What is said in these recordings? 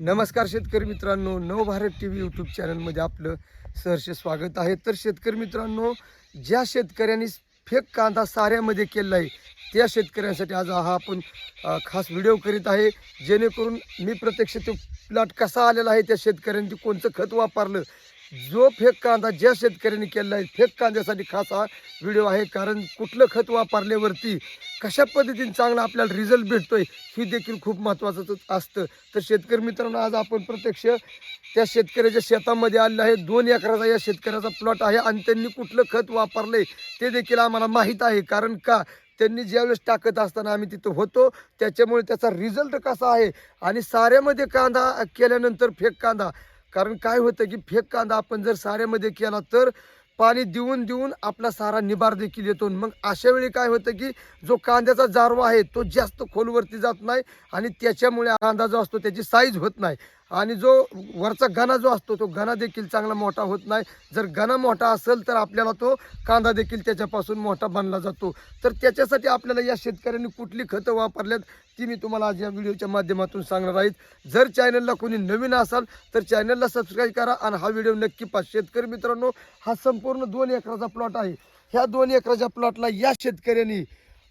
नमस्कार शेतकरी मित्रांनो नवभारत टी व्ही यूट्यूब चॅनलमध्ये आपलं सहर्ष स्वागत आहे. तर शेतकरी मित्रांनो ज्या शेतकऱ्यांनी फेक कांदा साऱ्यामध्ये केला आहे त्या शेतकऱ्यांसाठी आज हा आपण खास व्हिडिओ करीत आहे. जेणेकरून मी प्रत्यक्ष तो प्लॉट कसा आलेला आहे त्या शेतकऱ्यांनी कोणतं खत वापरलं जो फेक कांदा ज्या शेतकऱ्यांनी केला आहे फेक कांद्यासाठी खास हा व्हिडिओ आहे. कारण कुठलं खत वापरल्यावरती कशा पद्धतीने चांगला आपल्याला रिझल्ट भेटतोय हे देखील खूप महत्त्वाचं असतं. तर शेतकरी मित्रांनो आज आपण प्रत्यक्ष त्या शेतकऱ्याच्या शेतामध्ये आलेलं आहे. दोन एकराचा या शेतकऱ्याचा प्लॉट आहे आणि त्यांनी कुठलं खत वापरलंय ते देखील आम्हाला माहीत आहे. कारण का? त्यांनी ज्यावेळेस टाकत असताना आम्ही तिथं होतो त्याच्यामुळे त्याचा रिझल्ट कसा आहे? आणि साऱ्यामध्ये कांदा केल्यानंतर फेक कांदा कारण काय होतं की फेक कांदा आपण जर साऱ्यामध्ये केला तर पाणी देऊन देऊन आपला सारा निबार देखील येतो. मग अशा वेळी काय होतं की जो कांद्याचा जारवा आहे तो जास्त खोलवरती जात नाही आणि त्याच्यामुळे कांदा जो असतो त्याची साईज होत नाही. आणि जो वरचा घना जो असतो तो घना देखील चांगला मोठा होत नाही. जर घना मोठा असेल तर आपल्याला तो कांदा देखील त्याच्यापासून मोठा बनला जातो. तर त्याच्यासाठी आपल्याला या शेतकऱ्यांनी कुठली खतं वापरल्यात ती मी तुम्हाला आज या व्हिडिओच्या माध्यमातून सांगणार आहेत जर चॅनलला कोणी नवीन असाल तर चॅनलला सबस्क्राईब करा आणि हा व्हिडिओ नक्की पाच शेतकरी मित्रांनो हा संपूर्ण दोन एकराचा प्लॉट आहे. ह्या दोन एकराच्या प्लॉटला या शेतकऱ्यांनी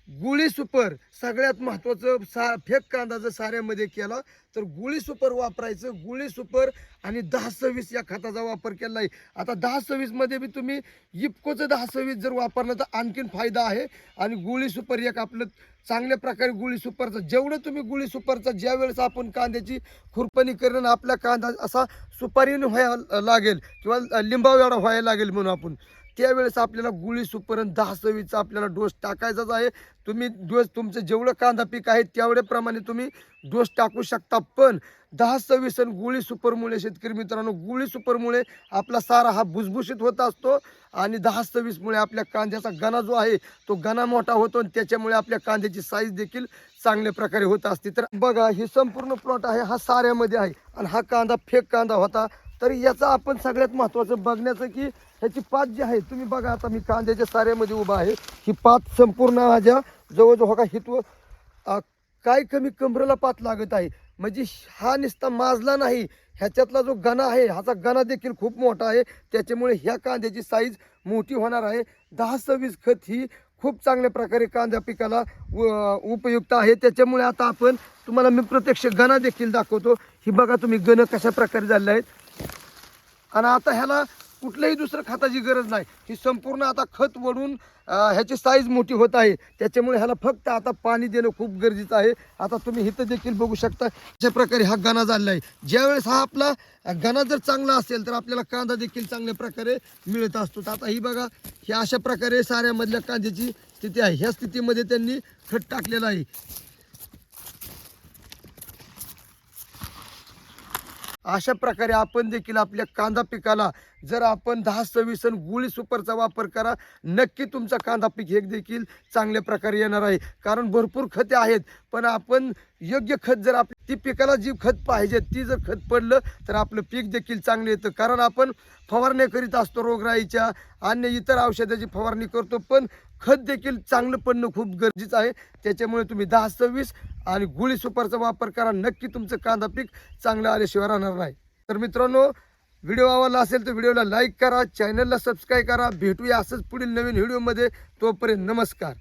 गुळी सुपर सगळ्यात महत्त्वाचं सा फेक कांदा जर साऱ्यामध्ये केला. तर गुळी सुपर वापरायचं गुळी सुपर आणि दहा सव्वीस या खताचा वापर केला आहे. आता दहा सव्वीसमध्ये बी तुम्ही इपकोचं दहा सव्वीस जर वापरलं तर आणखीन फायदा आहे. आणि गुळी सुपर एक आपलं चांगल्या प्रकारे गुळी सुपरचा जेवढं तुम्ही गुळी सुपरचा ज्या वेळेस आपण कांद्याची खुरपणी करणं आपला कांदा असा सुपारीने व्हायला लागेल किंवा लिंबावेडा व्हायला लागेल म्हणून आपण. त्यावेळेस आपल्याला गुळी सुपरण दहा सव्वीसचा आपल्याला डोस टाकायचाच आहे. तुम्ही डोस तुमचं जेवढं कांदा पीक आहे तेवढ्याप्रमाणे तुम्ही डोस टाकू शकता. पण दहा सव्वीस आणि गुळी सुपरमुळे शेतकरी मित्रांनो गुळी सुपरमुळे आपला सारा हा भुसभुशीत होत असतो आणि दहा सव्वीसमुळे आपल्या कांद्याचा गणा जो आहे तो गणा मोठा होतो आणि त्याच्यामुळे आपल्या कांद्याची साईज देखील चांगल्या प्रकारे होत असते. तर बघा ही संपूर्ण प्लॉट आहे हा साऱ्यामध्ये आहे आणि हा कांदा फेक कांदा होता. तर याचा आपण सगळ्यात महत्त्वाचं बघण्याचं की ह्याची पात जी आहे तुम्ही बघा आता मी कांद्याच्या साऱ्यामध्ये उभा आहे. ही पात संपूर्ण माझ्या जवळजवळ हो का हितव काय कमी कमरेला पात लागत आहे. म्हणजे हा निस्ता माजला नाही ह्याच्यातला जो गणा आहे ह्याचा गणा देखील खूप मोठा आहे. त्याच्यामुळे ह्या कांद्याची साईज मोठी होणार आहे. दहा सव्वीस खत ही खूप चांगल्या प्रकारे कांद्या पिकाला उपयुक्त आहे. त्याच्यामुळे आता आपण तुम्हाला मी प्रत्यक्ष गणा देखील दाखवतो. ही बघा तुम्ही गण कशा प्रकारे झाले आहेत. आणि आता ह्याला कुठल्याही दुसरं खताची गरज नाही. ही संपूर्ण आता खत वडून ह्याची साईज मोठी होत आहे. त्याच्यामुळे ह्याला फक्त आता पाणी देणं खूप गरजेचं आहे. आता तुम्ही हिथं देखील बघू शकता अशा प्रकारे हा गाणा झालेला आहे ज्यावेळेस हा आपला गाणा जर चांगला असेल तर आपल्याला कांदा देखील चांगल्या प्रकारे मिळत असतो. तर आता ही बघा ही अशा प्रकारे साऱ्यामधल्या कांद्याची स्थिती आहे. ह्या स्थितीमध्ये त्यांनी खत टाकलेलं आहे. अशा प्रकारे आपण देखील आपल्या कांदा पिकाला जर आपण दहा सव्वीस आणि गुळी सुपरचा वापर करा नक्की तुमचा कांदा पीक हे देखील चांगल्या प्रकारे येणार आहे. कारण भरपूर खते आहेत पण आपण योग्य खत जर आप ती पिकाला जी खत पाहिजे ती जर खत पडलं तर आपलं पीक देखील चांगलं येतं. कारण आपण फवारण्या करीत असतो रोगराईच्या अन्य इतर औषधाची फवारणी करतो पण खत देखील चांगलं पडणं खूप गरजेचं आहे. त्याच्यामुळे तुम्ही दहा सव्वीस आणि गुळी सुपरचा वापर करा. नक्की तुमचं कांदा पीक चांगलं आल्याशिवाय राहणार नाही. तर मित्रांनो व्हिडिओ आवडला असेल तर व्हिडिओला लाईक करा चॅनलला सबस्क्राईब करा. भेटूया असंच पुढील नवीन व्हिडिओमध्ये. तोपर्यंत नमस्कार.